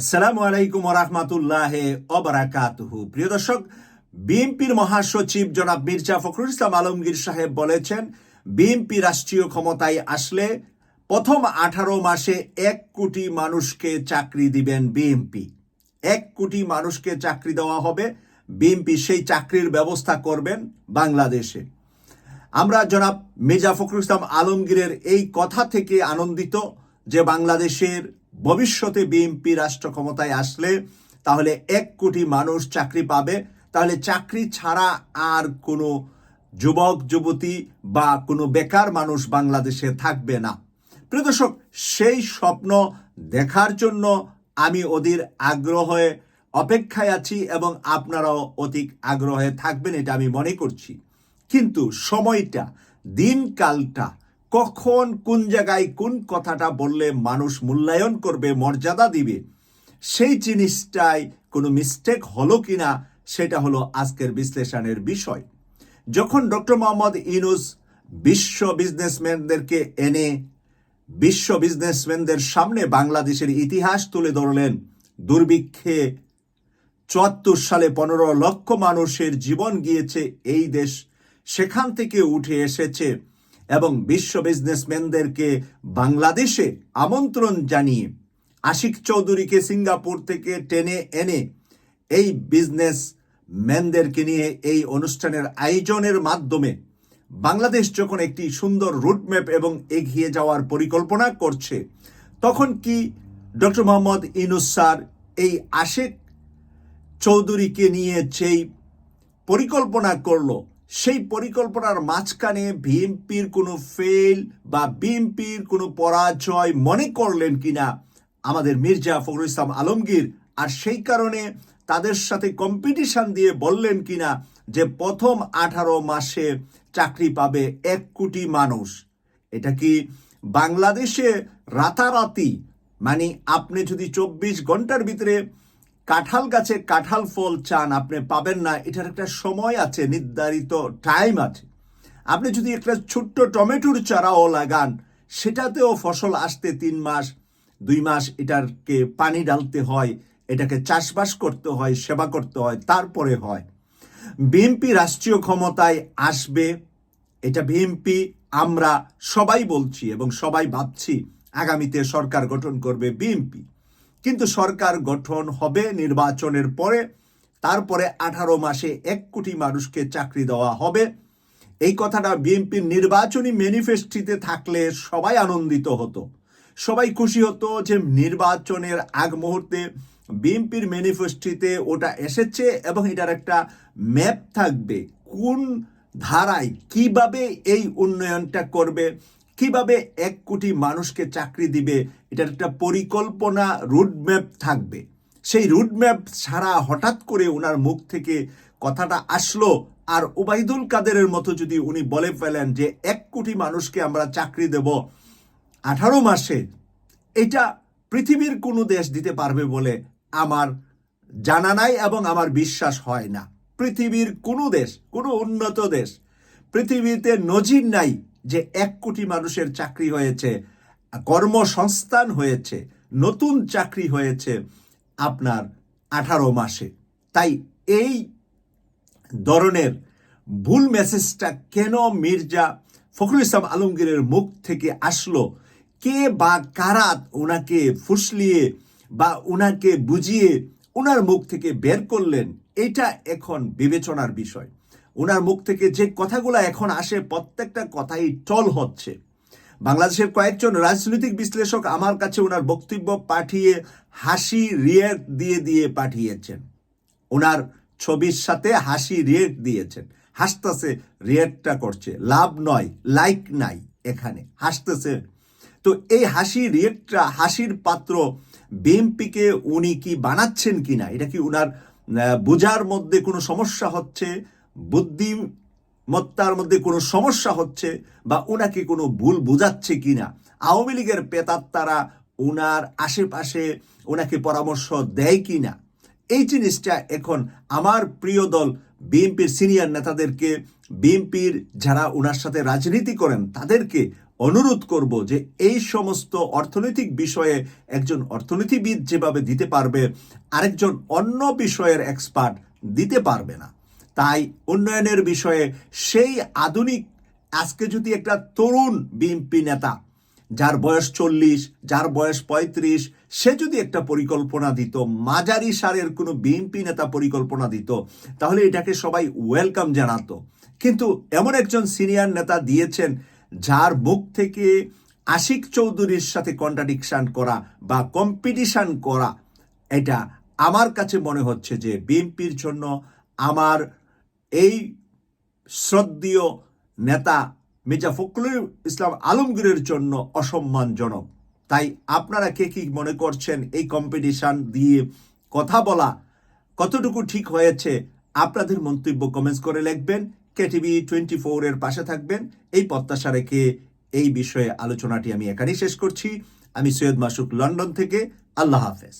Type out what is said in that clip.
আসসালামু আলাইকুম রহমাতুল্লাহ অবরাকাতুহু প্রিয় দর্শক, বিএনপির মহাসচিব জনাব মির্জা ফখরুল ইসলাম আলমগীর সাহেব বলেছেন, বিএনপি রাষ্ট্রীয় ক্ষমতায় আসলে প্রথম আঠারো মাসে এক কোটি মানুষকে চাকরি দিবেন বিএনপি। এক কোটি মানুষকে চাকরি দেওয়া হবে, বিএনপি সেই চাকরির ব্যবস্থা করবেন বাংলাদেশে। আমরা জনাব মির্জা ফখরুল ইসলাম আলমগীরের এই কথা থেকে আনন্দিত যে বাংলাদেশের ভবিষ্যতে বিএনপি রাষ্ট্র ক্ষমতায় আসলে তাহলে এক কোটি মানুষ চাকরি পাবে। তাহলে চাকরি ছাড়া আর কোনো যুবক, যুবতী বা কোনো বেকার মানুষ বাংলাদেশে থাকবে না। প্রিয় দর্শক, সেই স্বপ্ন দেখার জন্য আমি অধীর আগ্রহে অপেক্ষায় আছি এবং আপনারাও অধিক আগ্রহে থাকবেন এটা আমি মনে করছি। কিন্তু সময়টা, দিনকালটা কখন কোন জায়গায় কোন কথাটা বললে মানুষ মূল্যায়ন করবে, মর্যাদা দিবে, সেই জিনিসটাই কোনো মিস্টেক হলো কি না সেটা হলো আজকের বিশ্লেষণের বিষয়। যখন ডক্টর মোহাম্মদ ইনুস বিশ্ব বিজনেসম্যানদেরকে এনে বিশ্ব বিজনেসম্যানদের সামনে বাংলাদেশের ইতিহাস তুলে ধরলেন, দুর্ভিক্ষে চুয়াত্তর সালে পনেরো লক্ষ মানুষের জীবন গিয়েছে, এই দেশ সেখান থেকে উঠে এসেছে। এবং বিশ্ব বিজনেসম্যানদেরকে বাংলাদেশে আমন্ত্রণ জানিয়ে আশিক চৌধুরীকে সিঙ্গাপুর থেকে টেনে এনে এই বিজনেস ম্যানদেরকে নিয়ে এই অনুষ্ঠানের আয়োজনের মাধ্যমে বাংলাদেশ যখন একটি সুন্দর রুটম্যাপ এবং এগিয়ে যাওয়ার পরিকল্পনা করছে, তখন কি ডক্টর মোহাম্মদ ইনুস স্যার এই আশেক চৌধুরীকে নিয়ে যেই পরিকল্পনা করল সেই পরিকল্পনার মাঝখানে বিএনপির কোনো ফেল বা বিএনপির কোনো পরাজয় মনে করলেন কিনা আমাদের মির্জা ফখরুল ইসলাম আলমগীর? আর সেই কারণে তাদের সাথে কম্পিটিশন দিয়ে বললেন কিনা যে প্রথম আঠারো মাসে চাকরি পাবে এক কোটি মানুষ। এটা কি বাংলাদেশে রাতারাতি? মানে আপনি যদি চব্বিশ ঘণ্টার ভিতরে কাঁঠাল গাছে কাঁঠাল ফল চান, আপনি পাবেন না। এটার একটা সময় আছে, নির্ধারিত টাইম আছে। আপনি যদি একটা ছোট্ট টমেটোর চারাও লাগান, সেটাতেও ফসল আসতে তিন মাস, দুই মাস এটাকে পানি ডালতে হয়, এটাকে চাষবাস করতে হয়, সেবা করতে হয়, তারপরে হয়। বিএনপি রাষ্ট্রীয় ক্ষমতায় আসবে, এটা বিএনপি আমরা সবাই বলছি এবং সবাই ভাবছি, আগামীতে সরকার গঠন করবে বিএনপি কিন্তু সরকার গঠন হবে নির্বাচনের পরে। তারপরে আঠারো মাসে এক কোটি মানুষকে চাকরি দেওয়া হবে। এই কথাটা বিএনপির নির্বাচনী ম্যানিফেস্টিতে থাকলে সবাই আনন্দিত হতো। সবাই খুশি হতো যে নির্বাচনের আগ মুহূর্তে বিএনপির ম্যানিফেস্টিতে ওটা এসেছে এবং এটার একটা ম্যাপ থাকবে। কোন ধারায় কীভাবে এই উন্নয়নটা করবে কীভাবে এক কোটি মানুষকে চাকরি দিবে, এটার একটা পরিকল্পনা রুটম্যাপ থাকবে। সেই রুটম্যাপ ছাড়া হঠাৎ করে ওনার মুখ থেকে কথাটা আসলো। আর ওবায়দুল কাদেরের মতো যদি উনি বলে ফেলেন যে এক কোটি মানুষকে আমরা চাকরি দেব আঠারো মাসে, এটা পৃথিবীর কোনো দেশ দিতে পারবে বলে আমার জানা নাই এবং আমার বিশ্বাস হয় না। পৃথিবীর কোনো দেশ, কোনো উন্নত দেশ পৃথিবীতে নজির নাই যে এক কোটি মানুষের চাকরি হয়েছে, কর্মসংস্থান হয়েছে, নতুন চাকরি হয়েছে আপনার আঠারো মাসে। তাই এই ধরনের ভুল মেসেজটা কেন মির্জা ফখরুল ইসলাম আলমগীরের মুখ থেকে আসলো? কে বা কারা ওনাকে ফুসলিয়ে বা ওনাকে বুঝিয়ে ওনার মুখ থেকে বের করলেন? এটা এখন বিবেচনার বিষয়। ওনার মুখ থেকে যে কথাগুলো এখন আসে, প্রত্যেকটা কথাই টল হচ্ছে। বাংলাদেশের কয়েকজন রাজনৈতিক বিশ্লেষক আমার কাছে ওনার বক্তব্য পাঠিয়ে হাসি রিয়েক্ট দিয়ে দিয়ে পাঠিয়েছেন। ওনার ছবির সাথে হাসি রিয়েক্ট দিয়েছেন। হাসতেছে রিয়েক্টটা করছে। লাভ নয়, লাইক নাই এখানে। হাসতেছে। তো এই হাসি রিয়েক্টটা হাসির পাত্র বিএমপিকে উনি কি বানাচ্ছেন কিনা, এটা কি উনার বোঝার মধ্যে কোনো সমস্যা হচ্ছে? বুদ্ধিমত্তার মধ্যে কোনো সমস্যা হচ্ছে বা ওনাকে কোনো ভুল বোঝাচ্ছে কি না? আওয়ামী লীগের পেতাত্তারা ওনার আশেপাশে ওনাকে পরামর্শ দেয় কি না? এই জিনিসটা এখন আমার প্রিয় দল বিএনপির সিনিয়র নেতাদেরকে, বিএনপির যারা ওনার সাথে রাজনীতি করেন, তাদেরকে অনুরোধ করব যে এই সমস্ত অর্থনৈতিক বিষয়ে একজন অর্থনীতিবিদ যেভাবে দিতে পারবে, আরেকজন অন্য বিষয়ের এক্সপার্ট দিতে পারবে না। তাই উন্নয়নের বিষয়ে সেই আধুনিক, আজকে যদি একটা তরুণ বিএনপি নেতা, যার বয়স চল্লিশ, যার বয়স পঁয়ত্রিশ, সে যদি একটা পরিকল্পনা দিত, মাঝারি সারের কোনো বিএনপি নেতা পরিকল্পনা দিত, তাহলে এটাকে সবাই ওয়েলকাম জানাতো। কিন্তু এমন একজন সিনিয়র নেতা দিয়েছেন, যার মুখ থেকে আশিক চৌধুরীর সাথে কন্ট্রাডিকশান করা বা কম্পিটিশান করা, এটা আমার কাছে মনে হচ্ছে যে বিএনপির জন্য আমার এই শ্রদ্ধীয় নেতা মির্জা ফখরুল ইসলাম আলমগীরের জন্য অসম্মানজনক। তাই আপনারা কে কি মনে করছেন এই কম্পিটিশন দিয়ে কথা বলা কতটুকু ঠিক হয়েছে? আপনাদের মন্তব্য কমেন্টস করে লিখবেন। কেটিভি টোয়েন্টি ফোরের পাশে থাকবেন। এই প্রত্যাশা রেখে এই বিষয়ে আলোচনাটি আমি এখানেই শেষ করছি। আমি সৈয়দ মাসুক লন্ডন থেকে। আল্লাহ হাফেজ।